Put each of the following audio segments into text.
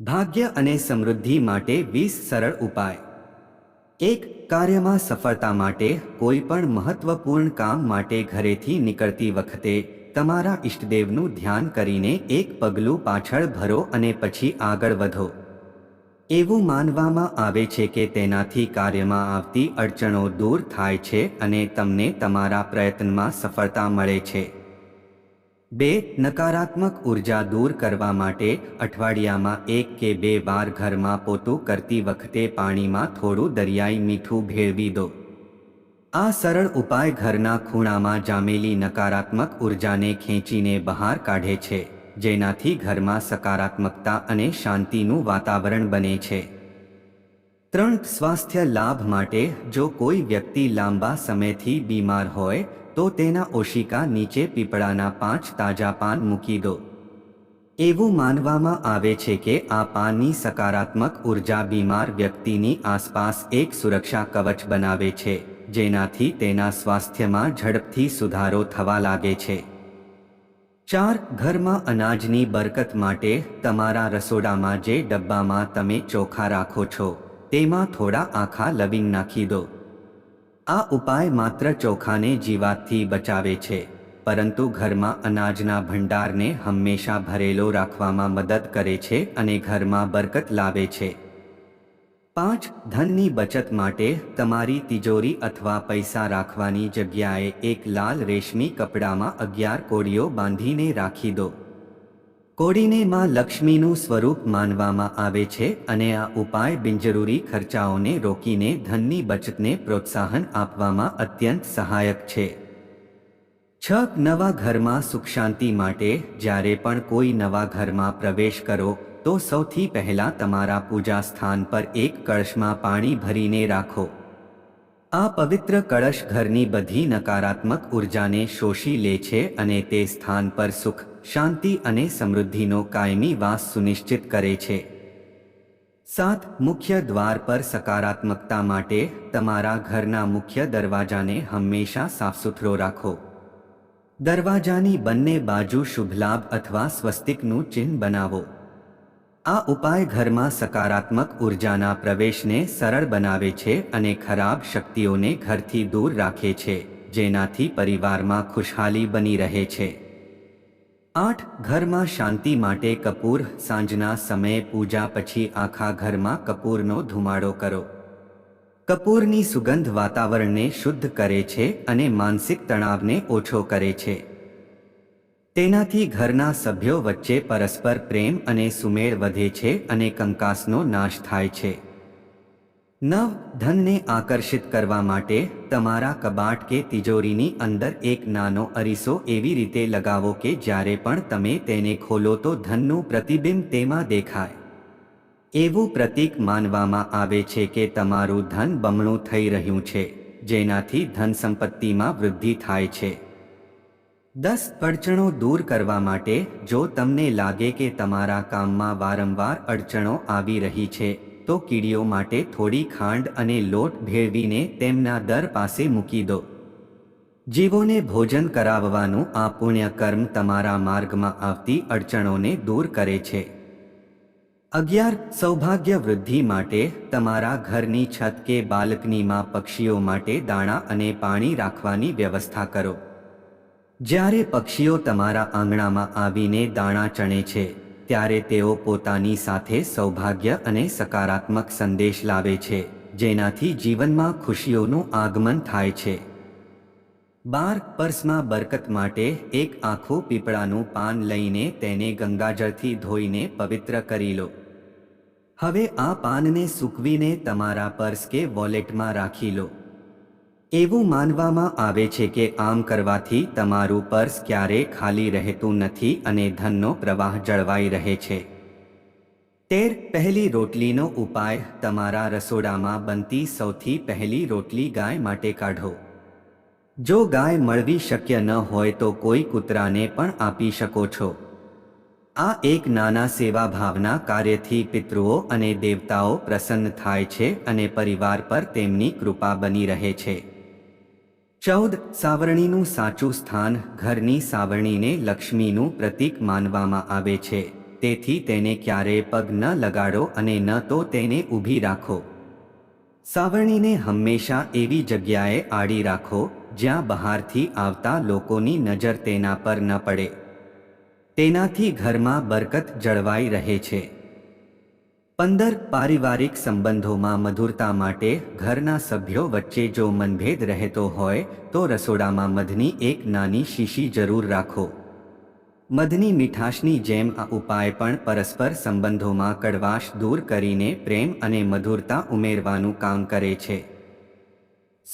ભાગ્ય અને સમૃદ્ધિ માટે વીસ સરળ ઉપાય. એક, કાર્યમાં સફળતા માટે કોઈ પણ મહત્વપૂર્ણ કામ માટે ઘરેથી નીકળતી વખતે તમારા ઈષ્ટદેવનું ધ્યાન કરીને એક પગલું પાછળ ભરો અને પછી આગળ વધો. એવું માનવામાં આવે છે કે તેનાથી કાર્યમાં આવતી અડચણો દૂર થાય છે અને તમને તમારા પ્રયત્નમાં સફળતા મળે છે. બે, નકારાત્મક ઊર્જા દૂર કરવા માટે અઠવાડિયામાં એક કે બે વાર ઘરમાં પોતું કરતી વખતે પાણીમાં થોડું દરિયાઈ મીઠું ભેળવી દો. આ સરળ ઉપાય ઘરના ખૂણામાં જામેલી નકારાત્મક ઉર્જાને ખેંચીને બહાર કાઢે છે, જેનાથી ઘરમાં સકારાત્મકતા અને શાંતિનું વાતાવરણ બને છે. ત્રણ, સ્વાસ્થ્ય લાભ માટે જો કોઈ વ્યક્તિ લાંબા સમયથી બીમાર હોય તો તેના ઓશિકા નીચે પીપળાના પાંચ તાજા પાન મૂકી દો. એવું માનવામાં આવે છે કે આ પાનની સકારાત્મક ઊર્જા બીમાર વ્યક્તિની આસપાસ એક સુરક્ષા કવચ બનાવે છે, જેનાથી તેના સ્વાસ્થ્યમાં ઝડપથી સુધારો થવા લાગે છે. ચાર, ઘરમાં અનાજની બરકત માટે તમારા રસોડામાં જે ડબ્બામાં તમે ચોખા રાખો છો, તેમાં થોડા આખા લવિંગ નાખી દો. આ ઉપાય માત્ર ચોખાને જીવાતથી બચાવે છે, પરંતુ ઘરમાં અનાજના ભંડારને હંમેશા ભરેલો રાખવામાં મદદ કરે છે અને ઘરમાં બરકત લાવે છે. પાંચ, ધનની બચત માટે તમારી તિજોરી અથવા પૈસા રાખવાની જગ્યાએ એક લાલ રેશમી કપડામાં અગિયાર કોડીઓ બાંધીને રાખી દો. કોડીને માં લક્ષ્મીનું સ્વરૂપ માનવામાં આવે છે અને આ ઉપાય બિનજરૂરી ખર્ચાઓને રોકીને ધનની બચતને પ્રોત્સાહન આપવામાં અત્યંત સહાયક છે. છ નવા ઘરમાં સુખ શાંતિ માટે જ્યારે પણ કોઈ નવા ઘરમાં પ્રવેશ કરો, તો સૌથી પહેલા તમારા પૂજા સ્થાન પર એક કળશમાં પાણી ભરીને રાખો. આ પવિત્ર કળશ ઘરની બધી નકારાત્મક ઉર્જાને શોષી લે છે અને તે સ્થાન પર સુખ શાંતિ અને સમૃદ્ધિનો કાયમી વાસ સુનિશ્ચિત કરે છે. સાત મુખ્ય દ્વાર પર સકારાત્મકતા માટે તમારા ઘરના મુખ્ય દરવાજાને હંમેશા સાફસુથરો રાખો. દરવાજાની બંને બાજુ શુભ લાભ અથવા સ્વસ્તિકનું ચિહ્ન બનાવો. આ ઉપાય ઘરમાં સકારાત્મક ઉર્જાના પ્રવેશને સરળ બનાવે છે અને ખરાબ શક્તિઓને ઘરથી દૂર રાખે છે, જેનાથી પરિવારમાં ખુશહાલી બની રહે છે. આઠ ઘરમાં શાંતિ માટે કપૂર, સાંજના સમયે પૂજા પછી આખા ઘરમાં કપૂરનો ધુમાડો કરો. કપૂરની સુગંધ વાતાવરણને શુદ્ધ કરે છે અને માનસિક તણાવને ઓછો કરે છે. તેનાથી ઘરના સભ્યો વચ્ચે પરસ્પર પ્રેમ અને સુમેળ વધે છે અને કંકાસનો નાશ થાય છે. નવ ધનને આકર્ષિત કરવા માટે તમારા કબાટ કે તિજોરીની અંદર એક નાનો અરીસો એવી રીતે લગાવો કે જ્યારે પણ તમે તેને ખોલો તો ધનનું પ્રતિબિંબ તેમાં દેખાય. એવું પ્રતીક માનવામાં આવે છે કે તમારું ધન બમણું થઈ રહ્યું છે, જેનાથી ધન સંપત્તિમાં વૃદ્ધિ થાય છે. દસ અડચણો દૂર કરવા માટે જો તમને લાગે કે તમારા કામમાં વારંવાર અડચણો આવી રહી છે તો કીડીઓ માટે થોડી ખાંડ અને લોટ ભેળવીને તેમના દર પાસે મૂકી દો. જીવોને ભોજન કરાવવાનું આ પુણ્યકર્મ તમારા માર્ગમાં આવતી અડચણોને દૂર કરે છે. અગિયાર, સૌભાગ્ય વૃદ્ધિ માટે તમારા ઘરની છત કે બાલ્કનીમાં પક્ષીઓ માટે દાણા અને પાણી રાખવાની વ્યવસ્થા કરો. જ્યારે પક્ષીઓ તમારા આંગણામાં આવીને દાણા ચણે છે ત્યારે તેઓ પોતાની સાથે સૌભાગ્ય અને સકારાત્મક સંદેશ લાવે છે, જેનાથી જીવનમાં ખુશીઓનું આગમન થાય છે. બાર પર્સમાં બરકત માટે એક આખું પીપળાનું પાન લઈને તેને ગંગાજળથી ધોઈને પવિત્ર કરી લો. હવે આ પાનને સૂકવીને તમારા પર્સ કે વોલેટમાં રાખી લો. એવું માનવામાં આવે છે કે આમ કરવાથી તમારું પર્સ ક્યારે ખાલી રહેતું નથી અને ધનનો પ્રવાહ જળવાઈ રહે છે. તેર, પહેલી રોટલીનો ઉપાય. તમારા રસોડામાં બનતી સૌથી પહેલી રોટલી ગાય માટે કાઢો. જો ગાય મળવી શક્ય ન હોય તો કોઈ કૂતરાને પણ આપી શકો છો. આ એક નાના સેવા ભાવના કાર્યથી પિતૃઓ અને દેવતાઓ પ્રસન્ન થાય છે અને પરિવાર પર તેમની કૃપા બની રહે છે. ચૌદ સાવરણીનું સાચું સ્થાન ઘરની સાવરણીને લક્ષ્મીનું પ્રતીક માનવામાં આવે છે. તેથી તેને ક્યારેય પગ ન લગાડો અને ન તો તેને ઊભી રાખો. સાવરણીને હંમેશા એવી જગ્યાએ આડી રાખો, જ્યાં બહારથી આવતા લોકોની નજર તેના પર ન પડે. તેનાથી ઘરમાં બરકત જળવાઈ રહે છે. પંદર પારિવારિક સંબંધોમાં મધુરતા માટે ઘરના સભ્યો વચ્ચે જો મનભેદ રહેતો હોય, તો રસોડામાં મધની એક નાની શીશી જરૂર રાખો. મધની મીઠાશની જેમ આ ઉપાય પણ પરસ્પર સંબંધોમાં કડવાશ દૂર કરીને પ્રેમ અને મધુરતા ઉમેરવાનું કામ કરે છે.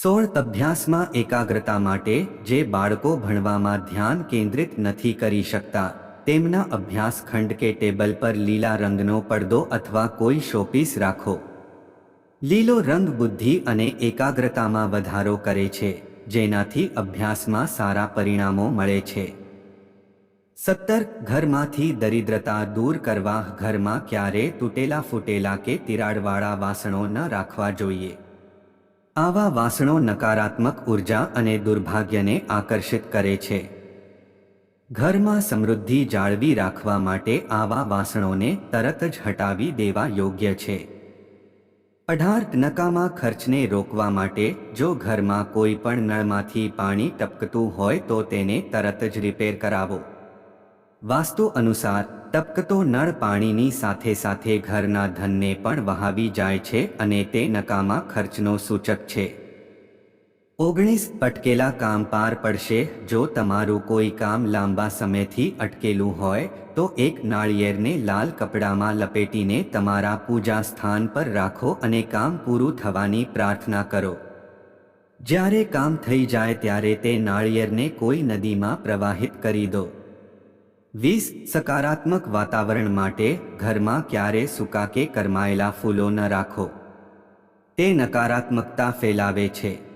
સોળ અભ્યાસમાં એકાગ્રતા માટે જે બાળકો ભણવામાં ધ્યાન કેન્દ્રિત નથી કરી શકતા તેમના અભ્યાસ ખંડ કે ટેબલ પર લીલા રંગનો પડદો અથવા કોઈ શોપીસ રાખો. લીલો રંગ બુદ્ધિ અને એકાગ્રતામાં વધારો કરે છે, જેનાથી અભ્યાસમાં સારા પરિણામો મળે છે. સત્તર ઘરમાંથી દરિદ્રતા દૂર કરવા ઘરમાં ક્યારે તૂટેલા ફૂટેલા કે તિરાડવાળા વાસણો ન રાખવા જોઈએ. આવા વાસણો નકારાત્મક ઊર્જા અને દુર્ભાગ્યને આકર્ષિત કરે છે. ઘરમાં સમૃદ્ધિ જાળવી રાખવા માટે આવા વાસણોને તરત જ હટાવી દેવા યોગ્ય છે. અઢાર નકામા ખર્ચને રોકવા માટે જો ઘરમાં કોઈ પણ નળમાંથી પાણી ટપકતું હોય તો તેને તરત જ રિપેર કરાવો. વાસ્તુ અનુસાર, ટપકતો નળ પાણીની સાથે સાથે ઘરના ધનને પણ વહાવી જાય છે અને તે નકામા ખર્ચનો સૂચક છે. ઓગણીસ અટકેલા કામ પાર પડશે. જો તમારું કોઈ કામ લાંબા સમયથી અટકેલું હોય, તો એક નાળિયેરને લાલ કપડામાં લપેટીને તમારા પૂજા સ્થાન પર રાખો અને કામ પૂરું થવાની પ્રાર્થના કરો. જ્યારે કામ થઈ જાય ત્યારે તે નાળિયેરને કોઈ નદીમાં પ્રવાહિત કરી દો. વીસ, સકારાત્મક વાતાવરણ માટે ઘરમાં ક્યારે સૂકા કે કરમાયેલા ફૂલો ન રાખો. તે નકારાત્મકતા ફેલાવે છે.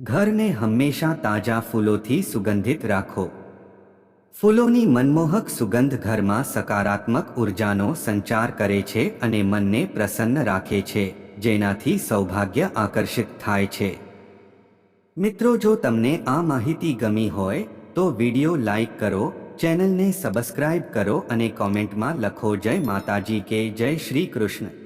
ઘરને હંમેશા તાજા ફૂલોથી સુગંધિત રાખો. ફૂલોની મનમોહક સુગંધ ઘરમાં સકારાત્મક ઉર્જાનો સંચાર કરે છે અને મનને પ્રસન્ન રાખે છે, જેનાથી સૌભાગ્ય આકર્ષિત થાય છે. મિત્રો, જો તમને આ માહિતી ગમી હોય, તો વિડિયો લાઈક કરો, ચેનલને સબસ્ક્રાઇબ કરો અને કોમેન્ટમાં લખો જય માતાજી કે જય શ્રી કૃષ્ણ.